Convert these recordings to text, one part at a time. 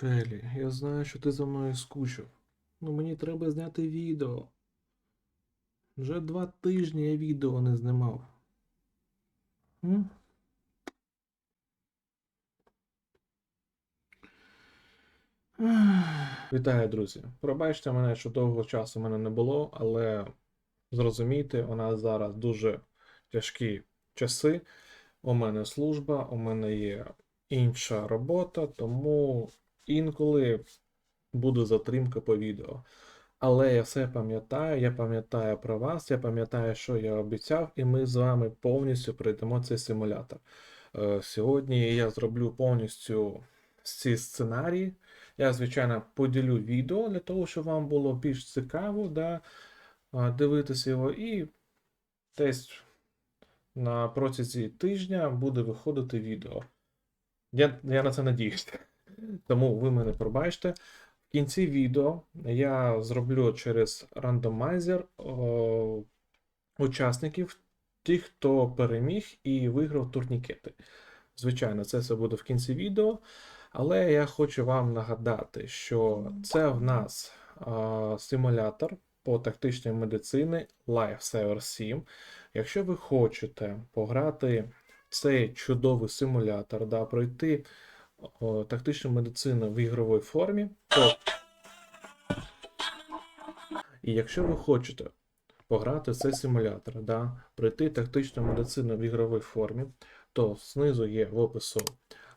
Шелі, я знаю, що ти за мною скучив. Ну мені треба зняти відео. Вже два тижні я відео не знімав. М? Вітаю, друзі. Пробачте мене, що довго часу в мене не було, але зрозумійте, у нас зараз дуже тяжкі часи. У мене служба, у мене є інша робота, тому інколи буде затримка по відео. Але я все пам'ятаю, я пам'ятаю про вас, я пам'ятаю, що я обіцяв, і ми з вами повністю пройдемо цей симулятор. Е, Сьогодні я зроблю повністю ці сценарії. Я, звичайно, поділю відео для того, щоб вам було більш цікаво да, дивитися його. І десь на протязі тижня буде виходити відео. Я, я на це надіюся. Тому ви мене пробачте. В кінці відео я зроблю через рандомайзер о, учасників, тих, хто переміг і виграв турнікети. Звичайно, це все буде в кінці відео. Але я хочу вам нагадати, що це в нас а, симулятор по тактичній медицині Lifesaver 7. Якщо ви хочете пограти цей чудовий симулятор, да, пройти о, тактичну медицину в ігровій формі, то і якщо ви хочете пограти в цей симулятор, да, пройти тактичну медицину в ігровій формі, то знизу є в опису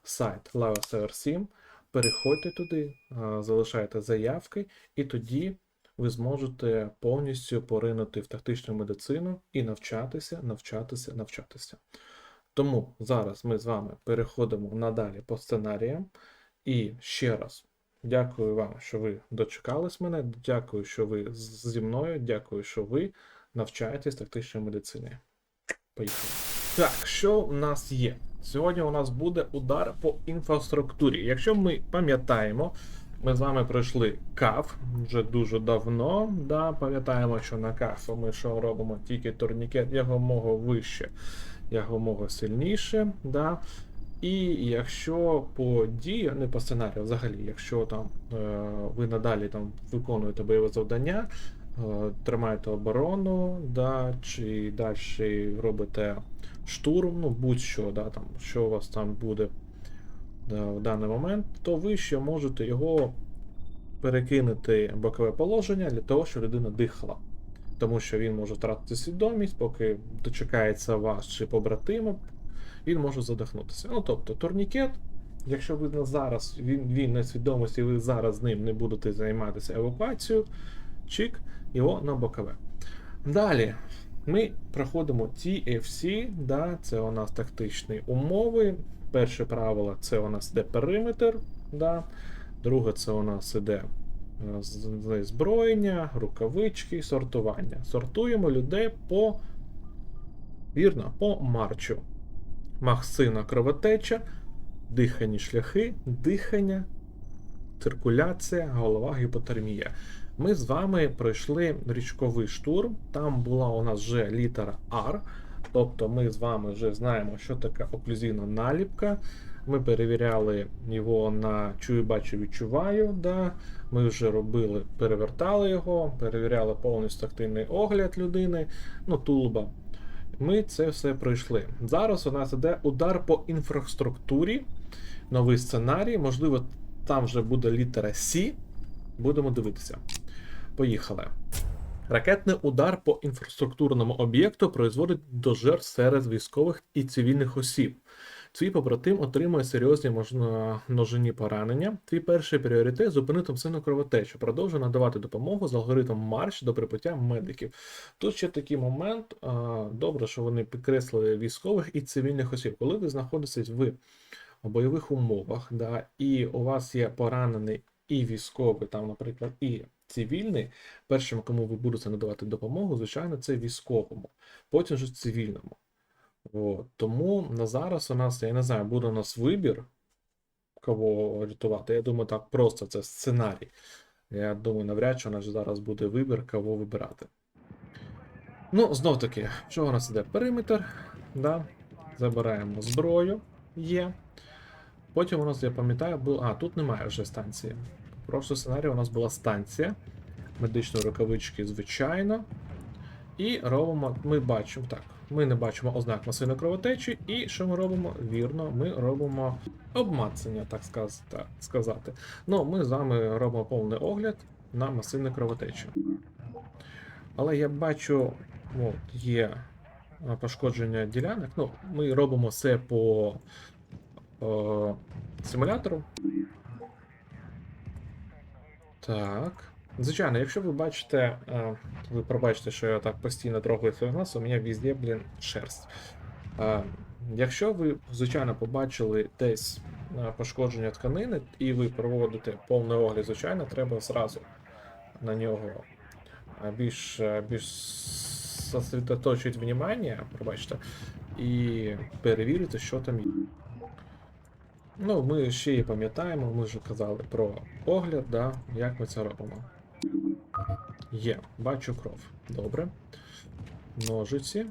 сайт LavaServer 7. Переходьте туди, залишайте заявки, і тоді ви зможете повністю поринути в тактичну медицину і навчатися, навчатися, навчатися. Тому зараз ми з вами переходимо надалі по сценаріям. І ще раз дякую вам, що ви дочекались мене. Дякую, що ви зі мною. Дякую, що ви навчаєтесь тактичної медицини. Поїхали. Так, що у нас є? Сьогодні у нас буде удар по інфраструктурі. Якщо ми пам'ятаємо, ми з вами пройшли КАФ вже дуже давно. Да, Пам'ятаємо, що на КАФу ми що робимо тільки турнікет якомога вище, якомога сильніше. Да. І якщо по дії, не по сценарію, взагалі, якщо там е, ви надалі там виконуєте бойове завдання, е, тримаєте оборону, да, чи далі робите штурм, ну будь-що, да, там, що у вас там буде да, в даний момент, то ви ще можете його перекинути в бокове положення для того, щоб людина дихала. Тому що він може втратити свідомість, поки дочекається вас чи побратима, він може задихнутися. Ну тобто, турнікет, якщо ви зараз він, він на свідомості, ви зараз з ним не будете займатися евакуацією, чик, його на бокове. Далі ми проходимо TFC, да, це у нас тактичні умови. Перше правило це у нас іде периметр. Да. Друге, це у нас іде зброєння, рукавички, сортування. Сортуємо людей по вірно, по марчу. Махсина кровотеча, дихальні шляхи, дихання, циркуляція, голова, гіпотермія. Ми з вами пройшли річковий штурм. Там була у нас вже літера R. Тобто ми з вами вже знаємо, що таке оклюзійна наліпка. Ми перевіряли його на чую, бачу, відчуваю. Да? Ми вже робили, перевертали його, перевіряли повністю тактильний огляд людини, ну, тулба. Ми це все пройшли. Зараз у нас іде удар по інфраструктурі, новий сценарій. Можливо, там вже буде літера С. Будемо дивитися. Поїхали. Ракетний удар по інфраструктурному об'єкту призводить до жертв серед військових і цивільних осіб. Твій побратим отримує серйозні можна- ножині поранення. Твій перший пріоритет зупинити сильну кровотечу. Продовжує надавати допомогу з алгоритмом марш до прибуття медиків. Тут ще такий момент. Добре, що вони підкреслили військових і цивільних осіб. Коли ви знаходитесь в бойових умовах, да, і у вас є поранений і військовий, там, наприклад, і цивільний, першим, кому ви будете надавати допомогу, звичайно, це військовому, потім вже цивільному. От. Тому на зараз у нас, я не знаю, буде у нас вибір, кого рятувати. Я думаю, так просто це сценарій. Я думаю, навряд чи у нас зараз буде вибір, кого вибирати. Ну, знов таки, що у нас іде? Периметр. Да? Забираємо зброю. Є. Потім у нас, я пам'ятаю, був. А, тут немає вже станції. В прошлому сценарії у нас була станція. Медичної рукавички, звичайно. І робимо, ми бачимо так. Ми не бачимо ознак масивної кровотечі, і що ми робимо? Вірно, ми робимо обмацання, так сказати. Ну, ми з вами робимо повний огляд на масивну кровотечу. Але я бачу, от, є пошкодження ділянок. Ну, ми робимо це по е, симулятору. Так. Звичайно, якщо ви бачите, е, ви пробачите, що я так постійно трогаю свій глаз, у мене везде, блін, шерсть. Е, Якщо ви, звичайно, побачили десь е, пошкодження тканини, і ви проводите повний огляд, звичайно, треба зразу на нього більш, більш сосредоточити внимання, пробачте, і перевірити, що там є. Ну, ми ще і пам'ятаємо, ми вже казали про огляд, да, як ми це робимо. Є, бачу кров. Добре. Ножиці.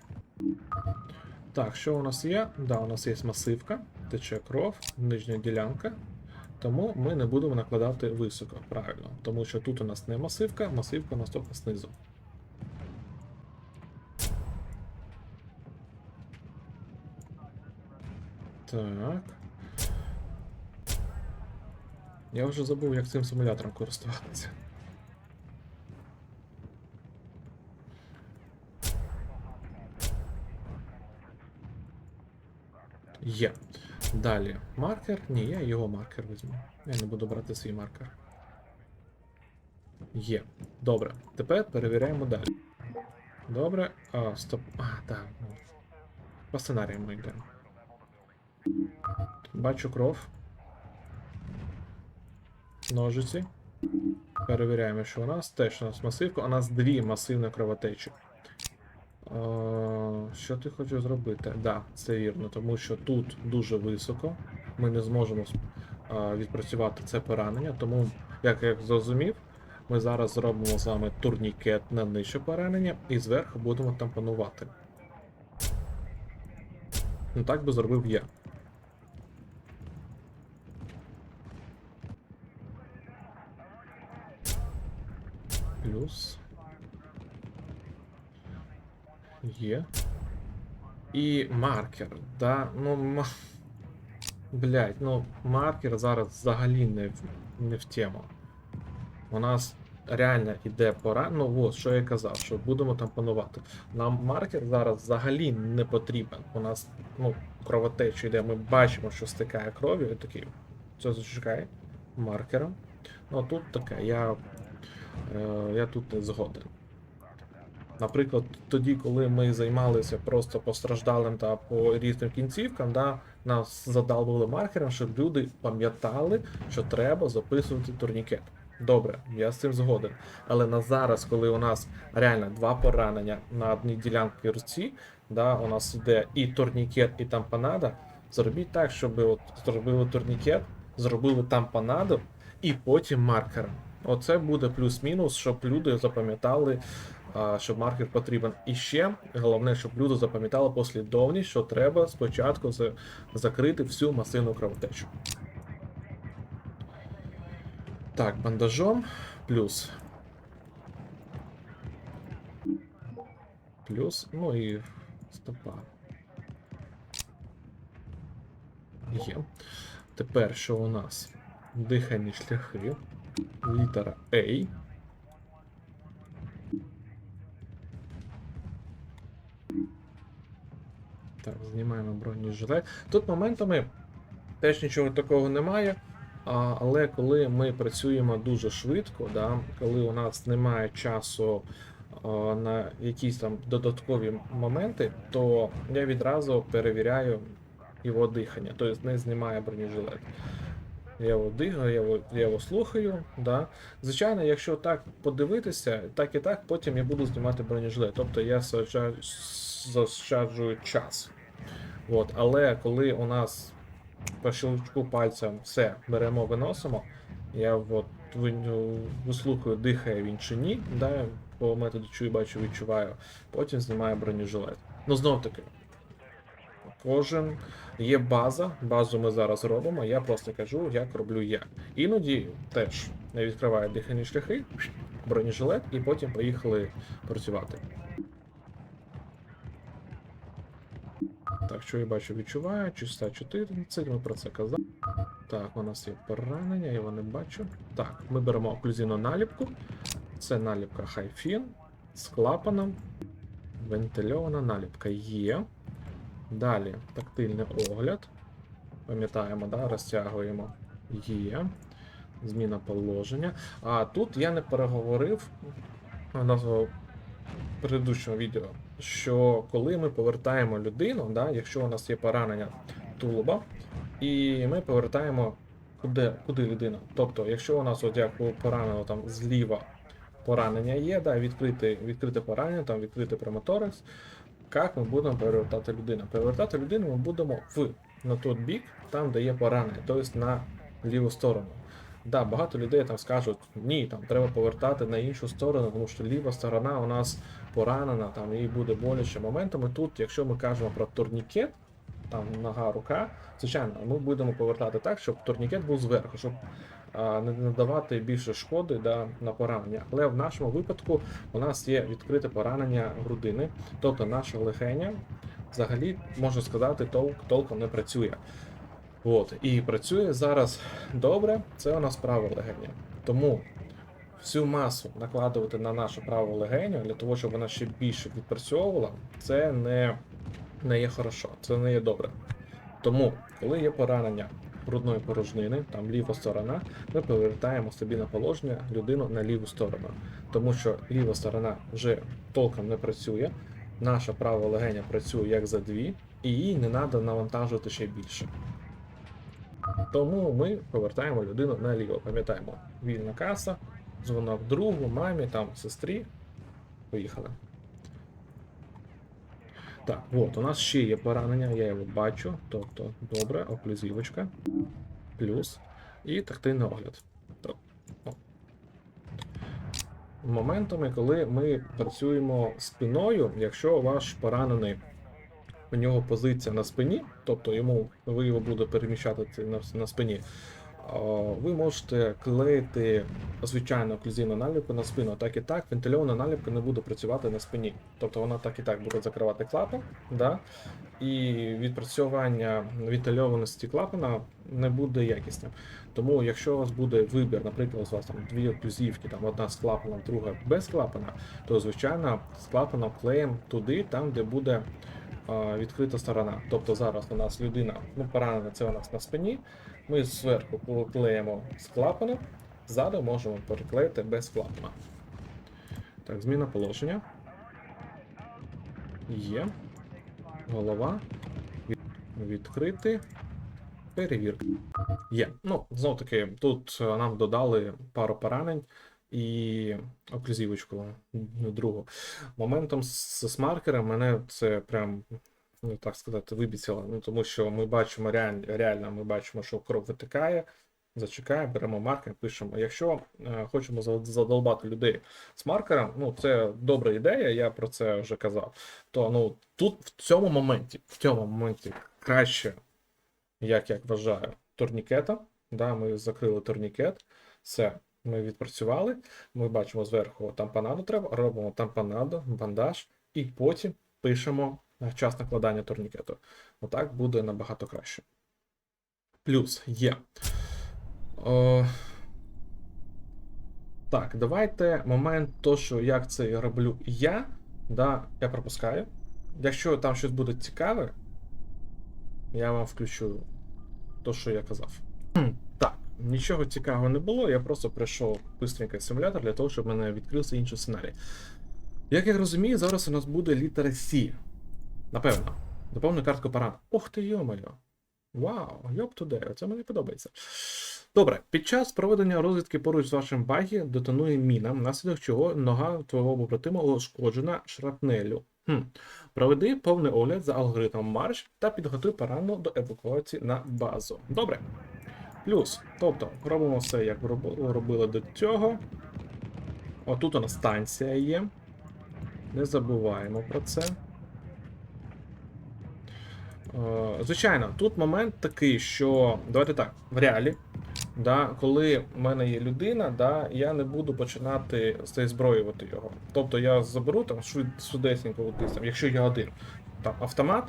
Так, що у нас є? Да, у нас є масивка, тече кров, нижня ділянка. Тому ми не будемо накладати високо, правильно. Тому що тут у нас не масивка, масивка у нас тільки знизу. Так. Я вже забув, як цим симулятором користуватися. Є. Далі. Маркер. Ні, я його маркер візьму. Я не буду брати свій маркер. Є. Добре. Тепер перевіряємо далі. Добре. А, стоп. А, так. ну. По сценарію ми йдемо. Бачу кров. Ножиці. Перевіряємо, що у нас. Теж у нас масивка. У нас дві масивні кровотечі. Е, Що ти хочеш зробити? Так, да, це вірно, тому що тут дуже високо. Ми не зможемо е, відпрацювати це поранення. Тому, як я зрозумів, ми зараз зробимо з вами турнікет на нижче поранення і зверху будемо тампонувати. Ну так би зробив я. Плюс. Є. І маркер. Да, ну. ма- Блять, ну маркер зараз взагалі не в, не в тему. У нас реально іде пора. Ну от, що я казав, що будемо там панувати. Нам маркер зараз взагалі не потрібен. У нас ну, кровотеча йде, ми бачимо, що стикає кров'ю, і такий. Це зачекай маркером. Ну тут таке, я, е, я тут не згоден. Наприклад, тоді, коли ми займалися просто постраждалим та по різним кінцівкам, да, нас задалбили маркером, щоб люди пам'ятали, що треба записувати турнікет. Добре, я з цим згоден. Але на зараз, коли у нас реально два поранення на одній ділянці руці, да, у нас йде і турнікет, і тампонада, зробіть так, щоб от зробили турнікет, зробили тампонаду і потім маркером. Оце буде плюс-мінус, щоб люди запам'ятали, що маркер потрібен. І ще головне, щоб люди запам'ятали послідовність, що треба спочатку закрити всю масивну кровотечу. Так, бандажом плюс. Плюс, ну і стопа. Є. Тепер що у нас? Дихальні шляхи. Літера A. Так, знімаємо бронежилет. Тут моментами теж нічого такого немає. А, але коли ми працюємо дуже швидко, да, коли у нас немає часу а, на якісь там додаткові моменти, то я відразу перевіряю його дихання, тобто не знімаю бронежилет. Я його дихаю, я його, я його слухаю. Да. Звичайно, якщо так подивитися, так і так, потім я буду знімати бронежилет. Тобто я заощаджую час. От. Але коли у нас по щелчку пальцем все беремо, виносимо, я от вислухаю, дихає він чи ні, да, по методу чую, бачу, відчуваю, потім знімаю бронежилет. Ну знов таки. кожен є база. Базу ми зараз робимо. Я просто кажу, як роблю я. Іноді теж не відкриваю дихальні шляхи, бронежилет, і потім поїхали працювати. Так, що я бачу, відчуваю, чиста 14, ми про це казали. Так, у нас є поранення, я його не бачу. Так, ми беремо оклюзійну наліпку. Це наліпка Хайфін з клапаном. Вентильована наліпка є. Далі тактильний огляд. Пам'ятаємо, да, розтягуємо. Є. Зміна положення. А тут я не переговорив в предыдущому відео, що коли ми повертаємо людину, да, якщо у нас є поранення тулуба, і ми повертаємо куди, куди людина. Тобто, якщо у нас от як у пораненого там зліва поранення є, да, відкрите, відкрите поранення, там відкритий премоторекс, як ми будемо перевертати людину? Перевертати людину ми будемо в на той бік, там, де є поранення, тобто на ліву сторону. Да, багато людей там скажуть, ні, там треба повертати на іншу сторону, тому що ліва сторона у нас поранена, там їй буде боляче моментами. Тут, якщо ми кажемо про турнікет, там нога, рука, звичайно, ми будемо повертати так, щоб турнікет був зверху, щоб а, не надавати більше шкоди да, на поранення. Але в нашому випадку у нас є відкрите поранення грудини, тобто наша легеня взагалі, можна сказати, толк, толком не працює. От, і працює зараз добре, це у нас право легеня. Тому всю масу накладувати на нашу праву легеню для того, щоб вона ще більше відпрацьовувала, це не, не є хорошо, це не є добре. Тому, коли є поранення грудної порожнини, там ліва сторона, ми повертаємо собі на положення людину на ліву сторону. Тому що ліва сторона вже толком не працює, наша права легеня працює як за дві, і їй не треба навантажувати ще більше. Тому ми повертаємо людину наліво. Пам'ятаємо, вільна каса, дзвонок другу, мамі, там, сестрі. Поїхали. Так, от, у нас ще є поранення, я його бачу. Тобто, добре, оклюзівочка. Плюс. І тактильний огляд. Моментами, коли ми працюємо спиною, якщо ваш поранений у нього позиція на спині, тобто йому ви його буде переміщати на, на спині, ви можете клеїти звичайну оклюзійну наліпку на спину. Так і так, вентильована наліпка не буде працювати на спині. Тобто вона так і так буде закривати клапан, да? і відпрацювання вентильованості клапана не буде якісним. Тому, якщо у вас буде вибір, наприклад, у вас там дві оклюзівки, там одна з клапаном, друга без клапана, то звичайно з клапаном клеїмо туди, там, де буде відкрита сторона. Тобто зараз у нас людина, ну поранена це у нас на спині. Ми зверху клеїмо з клапаном, ззаду можемо переклеїти без клапана. Так, зміна положення. Є. Голова. Від... Відкрити. Перевірка. Є. Ну, знов таки, тут е, нам додали пару поранень і оклюзівочку другу. Моментом з, маркером мене це прям, ну так сказати, вибіцяло. Ну, тому що ми бачимо реаль, реально, ми бачимо, що кров витикає. Зачекає, беремо маркер, пишемо. Якщо е, хочемо задолбати людей з маркером, ну це добра ідея, я про це вже казав. То ну тут в цьому моменті, в цьому моменті краще, як я вважаю, турнікета. Да, ми закрили турнікет, все, ми відпрацювали. Ми бачимо зверху тампонаду треба, робимо тампонаду, бандаж, і потім пишемо е, час накладання турнікету. Отак буде набагато краще. Плюс є. О, так, давайте момент, то, що як це роблю я, да, я пропускаю. Якщо там щось буде цікаве, я вам включу то, що я казав. Нічого цікавого не було, я просто прийшов быстренько симулятор для того, щоб в мене відкрився інший сценарій. Як я розумію, зараз у нас буде літера C. Напевно. Доповню картку парад. Ох ти йомаю. Вау, йоп туди, це мені подобається. Добре, під час проведення розвідки поруч з вашим багі детонує міна, внаслідок чого нога твого побратима ушкоджена шрапнелю. Хм. Проведи повний огляд за алгоритмом марш та підготуй поранену до евакуації на базу. Добре. Плюс, тобто, робимо все, як роб- робили до цього. Отут у нас станція є. Не забуваємо про це. Е, Звичайно, тут момент такий, що давайте так, в реалі, да, коли в мене є людина, да, я не буду починати зброювати його. Тобто я заберу там швид, швидесенько якщо я один, там автомат,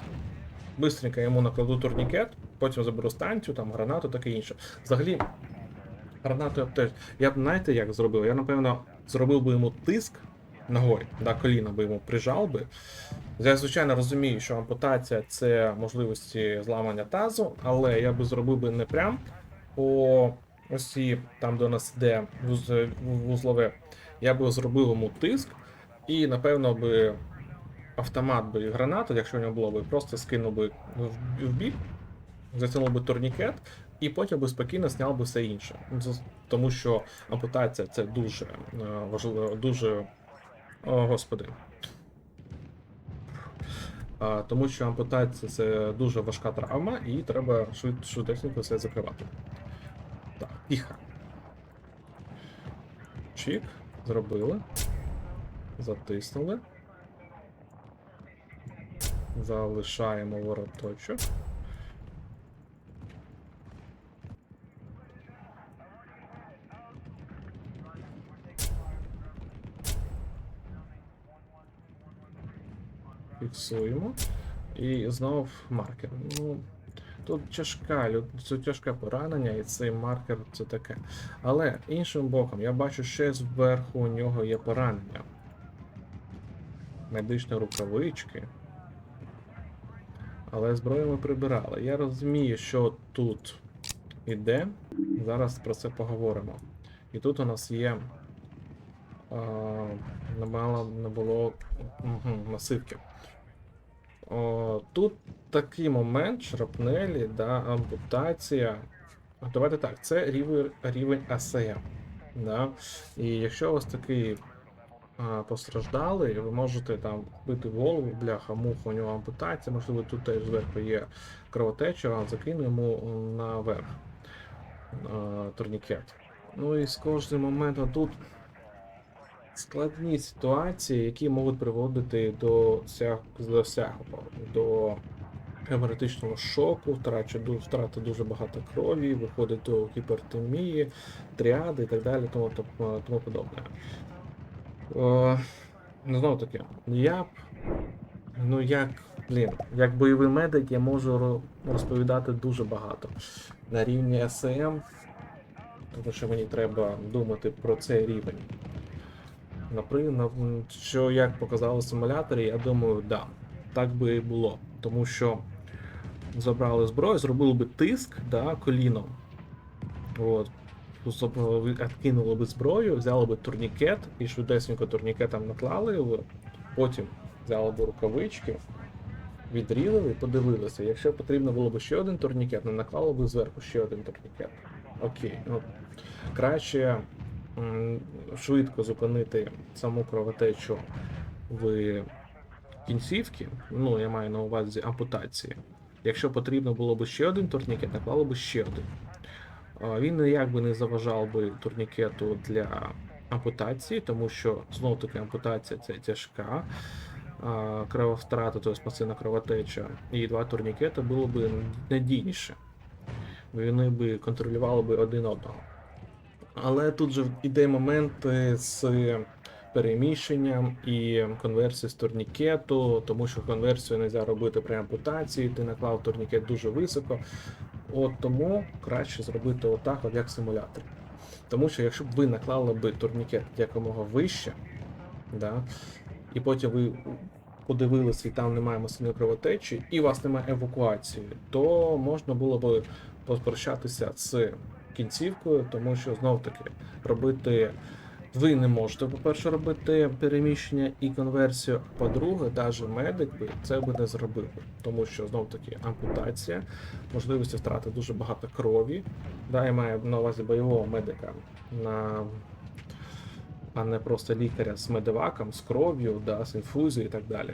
бистренько йому накладу турнікет, потім заберу станцію, там гранату, таке інше. Взагалі, гранату я б теж. Я б знаєте, як зробив? Я напевно зробив би йому тиск ногою, да, коліна би йому прижав би. Я звичайно розумію, що ампутація це можливості зламання тазу, але я би зробив би не прям по осі, там де у нас іде вуз- вузлове, я би зробив йому тиск, і напевно би автомат би гранату, якщо в нього було би, просто скинув би в бік, затягнув би турнікет, і потім би спокійно зняв би все інше. Тому що ампутація це дуже е, важливо, дуже. О, господи. Тому що ампутація це дуже важка травма, і треба швид, все закривати. Так, тихо. Чик, зробили. Затиснули. Залишаємо вороточок. Фіксуємо. І знов маркер. Ну, тут тяжка, це тяжке поранення, і цей маркер це таке. Але іншим боком, я бачу, ще зверху у нього є поранення. Медичні рукавички. Але зброю ми прибирали. Я розумію, що тут іде. Зараз про це поговоримо. І тут у нас є. А, не не було угу, масивки. О, тут такий момент, шрапнелі, да, ампутація. Давайте так, це рівень, рівень АСМ. Да? І якщо у вас такий а, постраждалий, ви можете там бити голову, бляха, муха, у нього ампутація, можливо, тут теж зверху є кровотеча, закину йому наверх а, турнікет. Ну і з кожним моментом тут складні ситуації, які можуть приводити до всякого, до геморитичного шоку, втрачі, втрати дуже багато крові, виходить до гіпертонії, тріади і так далі, тому, тому, подобне. О, ну, знову таки, я б, ну як, блін, як бойовий медик я можу розповідати дуже багато на рівні СМ, тому що мені треба думати про цей рівень. Наприклад, що як показали симуляторі, я думаю, да, так би і було. Тому що забрали зброю, зробили би тиск да, коліном. От. Відкинули би зброю, взяли би турнікет і швидесенько турнікетом наклали потім взяли б рукавички, відрізали і подивилися. Якщо потрібно було б ще один турнікет, не наклали б зверху ще один турнікет. Окей. Ну, краще швидко зупинити саму кровотечу в кінцівці, ну я маю на увазі ампутації. Якщо потрібно було б ще один турнікет, наклали б ще один. Він ніяк би не заважав би турнікету для ампутації, тому що знов таки ампутація це тяжка крововтрата, тобто пасивна кровотеча, і два турнікети було б надійніше. Вони би контролювали би один одного. Але тут же іде момент е, з переміщенням і конверсією з турнікету, тому що конверсію не можна робити при ампутації, ти наклав турнікет дуже високо. От тому краще зробити отак, от як в симуляторі. Тому що якщо б ви наклали би турнікет якомога вище, да, і потім ви подивилися, і там немає масивної кровотечі, і у вас немає евакуації, то можна було б попрощатися з кінцівкою, тому що знов таки робити. Ви не можете, по-перше, робити переміщення і конверсію. По-друге, навіть медик би це би не зробив, тому що знов таки ампутація, можливості втрати дуже багато крові. Да, я маю на увазі бойового медика, на... а не просто лікаря з медиваком, з кров'ю, да, з інфузією і так далі.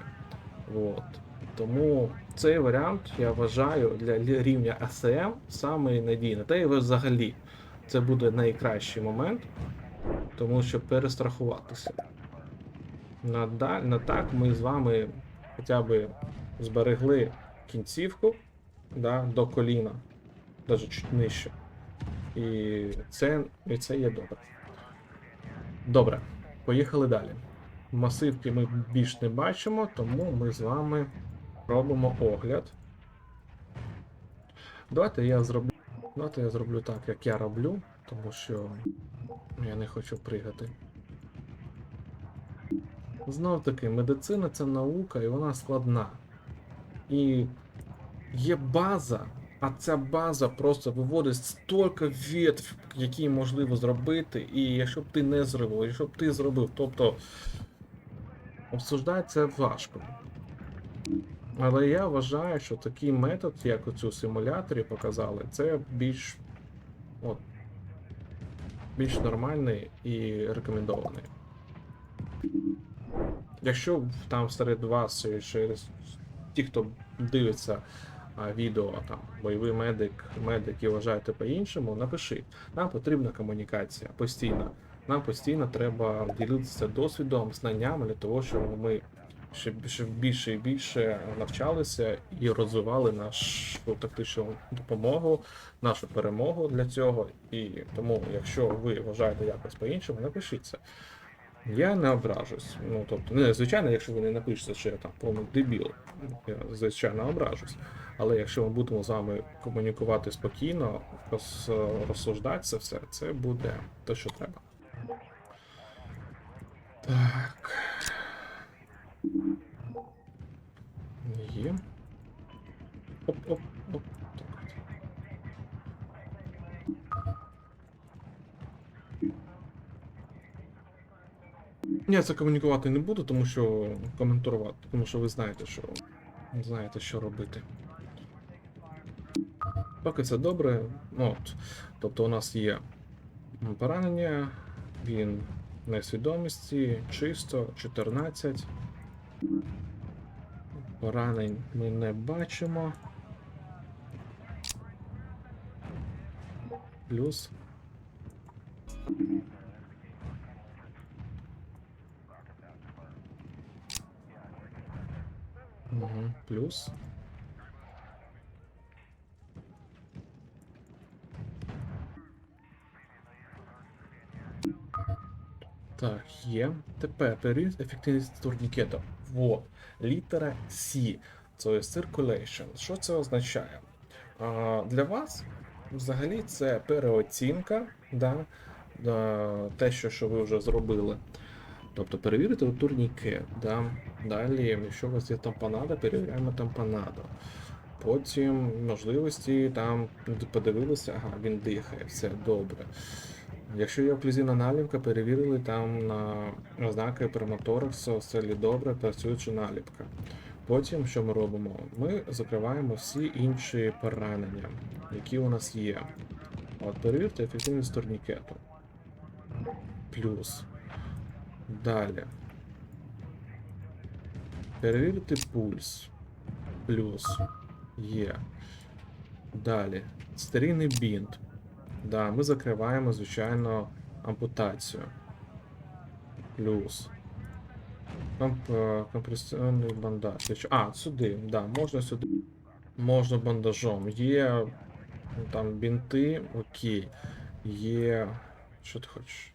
От. Тому цей варіант я вважаю для рівня АСМ самий надійний. Та й взагалі це буде найкращий момент, тому що перестрахуватися. На, на так ми з вами хоча б зберегли кінцівку, да, до коліна, навіть чуть нижче. І це, і це є добре. Добре, поїхали далі. Масивки ми більш не бачимо, тому ми з вами робимо огляд. Давайте я зроблю. Давайте я зроблю так, як я роблю, тому що я не хочу пригати. Знов таки, медицина це наука і вона складна. І є база, а ця база просто виводить стільки ветв, які можливо зробити, і якщо б ти не зробив, якщо б ти зробив, тобто обсуждати важко. Але я вважаю, що такий метод, як у цю симуляторі показали, це більш, от, більш нормальний і рекомендований. Якщо там серед вас через ті, хто дивиться а, відео, там бойовий медик, медик і вважаєте по-іншому, напишіть. Нам потрібна комунікація постійно. Нам постійно треба ділитися досвідом, знаннями для того, щоб ми ще, ще більше і більше навчалися і розвивали нашу тактичну допомогу, нашу перемогу для цього. І тому, якщо ви вважаєте якось по-іншому, напишіть це. Я не ображусь. Ну, тобто, не, звичайно, якщо ви не напишете, що я там повний дебіл, я звичайно ображусь. Але якщо ми будемо з вами комунікувати спокійно, роз- розсуждати це все, це буде те, що треба. Так. Є. Оп, оп, оп. Так. Я це комунікувати не буду, тому що коментувати, тому що ви знаєте, що знаєте, що робити. Поки це добре. От. Тобто у нас є поранення, він на свідомості, чисто, 14. Поранень ми не бачимо. Плюс. Угу. Плюс. Так, є. Тепер перевірити ефективність турнікета. Вот. Літера C. Це circulation. Що це означає? А, для вас взагалі це переоцінка, да, те, що, що ви вже зробили. Тобто перевірити турнікет. Да. Далі, якщо у вас є тампонада, перевіряємо тампонаду. Потім можливості там подивилися, ага, він дихає, все добре. Якщо є оклюзивна наліпка, перевірили там на ознаки премотораксу, все ли добре, працююча наліпка. Потім, що ми робимо? Ми закриваємо всі інші поранення, які у нас є. От, перевірте ефективність турнікету. Плюс. Далі. Перевірити пульс. Плюс. Є. Далі. Стерійний бінт. Да, ми закриваємо, звичайно, ампутацію. Плюс. Комп, е, компресійний бандаж. А, сюди, да, можна сюди. Можна бандажом. Є ну, там бінти, окей. Є. Що ти хочеш?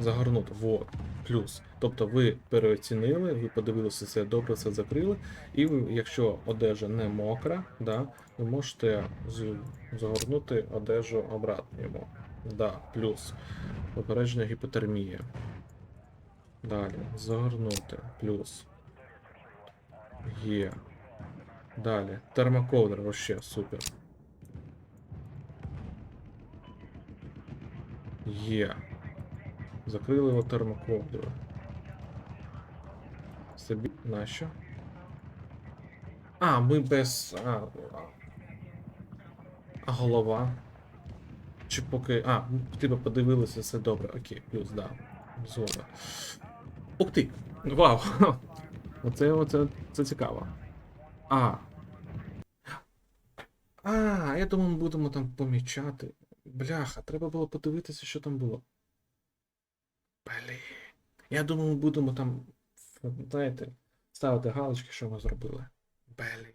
Загорнути. Вот. Плюс. Тобто ви переоцінили, ви подивилися це добре, це закрили. І ви, якщо одежа не мокра, да, ви можете загорнути одежу обратно йому. Да, плюс. Попередження гіпотермії. Далі. Загорнути. Плюс. Є. Далі. Термоковдр вообще супер. Є. Закрили його термоковдрою. Собі. Нащо? А, ми без. А, а. голова. Чи поки. А, типу подивилися, все добре. Окей, плюс, да. Згода. Ух ти! Вау! Оце, оце це цікаво. А. А, я думаю, ми будемо там помічати. Бляха, треба було подивитися, що там було. Блін. Я думаю, ми будемо там, знаєте, ставити галочки, що ми зробили. Блін.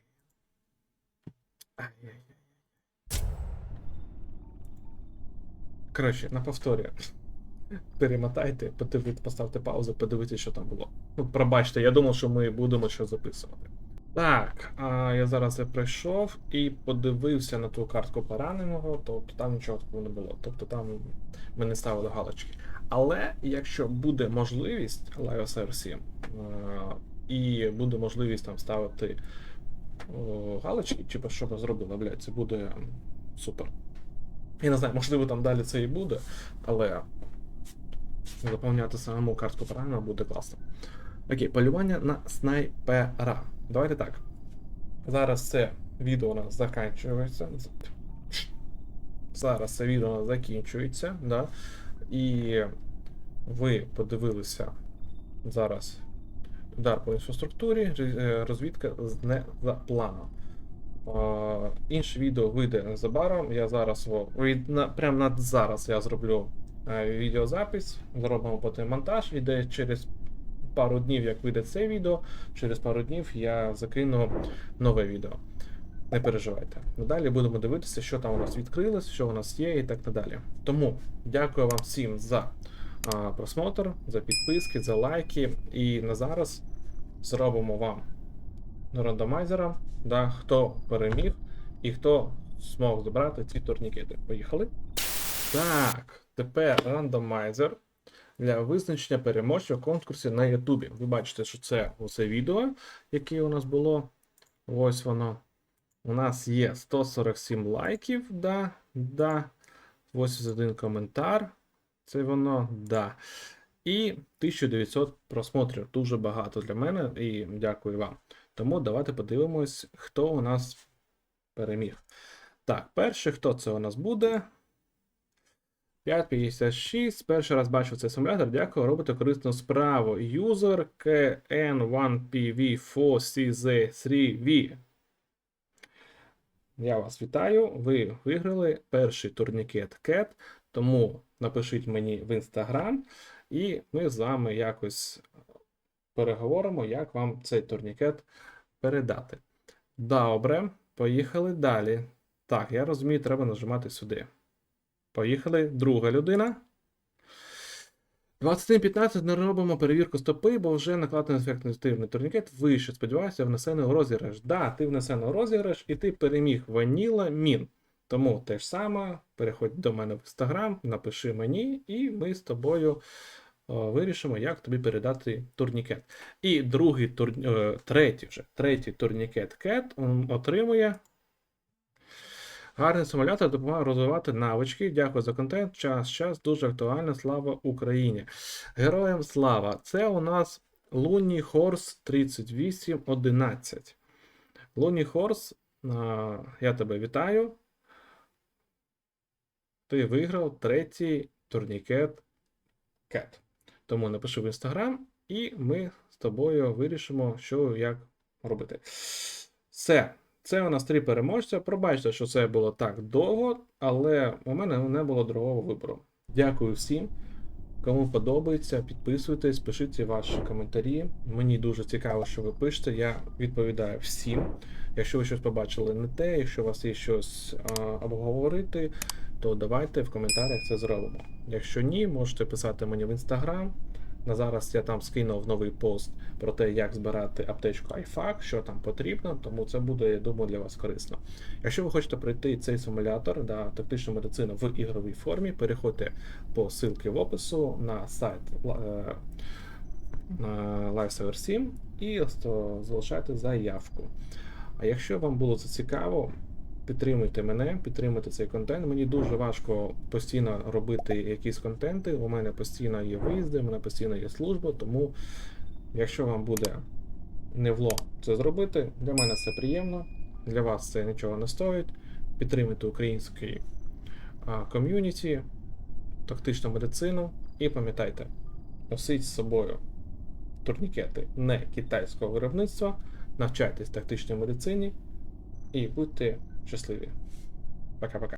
Коротше, на повторі. Перемотайте, подивіться, поставте паузу, подивіться, що там було. Ну, пробачте, я думав, що ми будемо щось записувати. Так, а я зараз я прийшов і подивився на ту картку пораненого, тобто там нічого такого не було. Тобто там ми не ставили галочки. Але якщо буде можливість Live SRC, е, і буде можливість там ставити галочки, чи що ми зробили, блядь, це буде супер. Я не знаю, можливо, там далі це і буде, але заповняти самому картку пораненого буде класно. Окей, полювання на снайпера. Давайте так. Зараз це відео у нас закінчується. Зараз це відео у нас закінчується, да? І ви подивилися зараз удар по інфраструктурі, е, розвідка не за планом. Інше відео вийде незабаром. Я зараз прямо над зараз я зроблю е, відеозапис, зробимо потім монтаж, і де через пару днів, як вийде це відео, через пару днів я закину нове відео. Не переживайте. Далі будемо дивитися, що там у нас відкрилось, що у нас є і так далі. Тому дякую вам всім за а, просмотр, за підписки, за лайки. І на зараз зробимо вам рандомайзера, да, хто переміг і хто змог забрати ці турнікети. Поїхали. Так, тепер рандомайзер для визначення переможця в конкурсі на Ютубі. Ви бачите, що це оце відео, яке у нас було. Ось воно. У нас є 147 лайків, да, да. 81 коментар. Це воно, да. І 1900 просмотрів. Дуже багато для мене і дякую вам. Тому давайте подивимось, хто у нас переміг. Так, перший, хто це у нас буде? 556. Перший раз бачу цей симулятор. Дякую, робите корисну справу. User KN1PV4CZ3V. Я вас вітаю. Ви виграли перший турнікет CAT, тому напишіть мені в інстаграм, і ми з вами якось переговоримо, як вам цей турнікет передати. Добре, поїхали далі. Так, я розумію, треба нажимати сюди. Поїхали. Друга людина. 21.15 не робимо перевірку стопи, бо вже накладений ефективний турнікет вище. Сподіваюся, внесений у розіграш. Да, ти внесений у розіграш і ти переміг Ваніла Мін. Тому те ж саме, переходь до мене в інстаграм, напиши мені, і ми з тобою о, вирішимо, як тобі передати турнікет. І другий тур... е, третій вже третій турнікет Кет отримує. Гарний симулятор допомагає розвивати навички. Дякую за контент. Час, час, дуже актуально. Слава Україні. Героям слава! Це у нас Луні Хорс 3811. Луні Хорс, я тебе вітаю. Ти виграв третій турнікет Кет. Тому напиши в інстаграм, і ми з тобою вирішимо, що як робити. Все. Це у нас три переможця. Пробачте, що це було так довго, але у мене не було другого вибору. Дякую всім. Кому подобається, підписуйтесь, пишіть ваші коментарі. Мені дуже цікаво, що ви пишете. Я відповідаю всім. Якщо ви щось побачили не те, якщо у вас є щось а, обговорити, то давайте в коментарях це зробимо. Якщо ні, можете писати мені в інстаграм. На зараз я там скинув новий пост про те, як збирати аптечку iFAC, що там потрібно, тому це буде, я думаю, для вас корисно. Якщо ви хочете пройти цей симулятор да, тактичну медицину в ігровій формі, переходьте по ссылці в опису на сайт е, LiveServer 7 і залишайте заявку. А якщо вам було це цікаво, підтримуйте мене, підтримуйте цей контент. Мені дуже важко постійно робити якісь контенти. У мене постійно є виїзди, у мене постійно є служба, тому якщо вам буде не вло це зробити, для мене це приємно, для вас це нічого не стоїть. Підтримуйте український ком'юніті, тактичну медицину і пам'ятайте, носіть з собою турнікети не китайського виробництва, навчайтесь тактичній медицині і будьте щасливі. Пока-пока.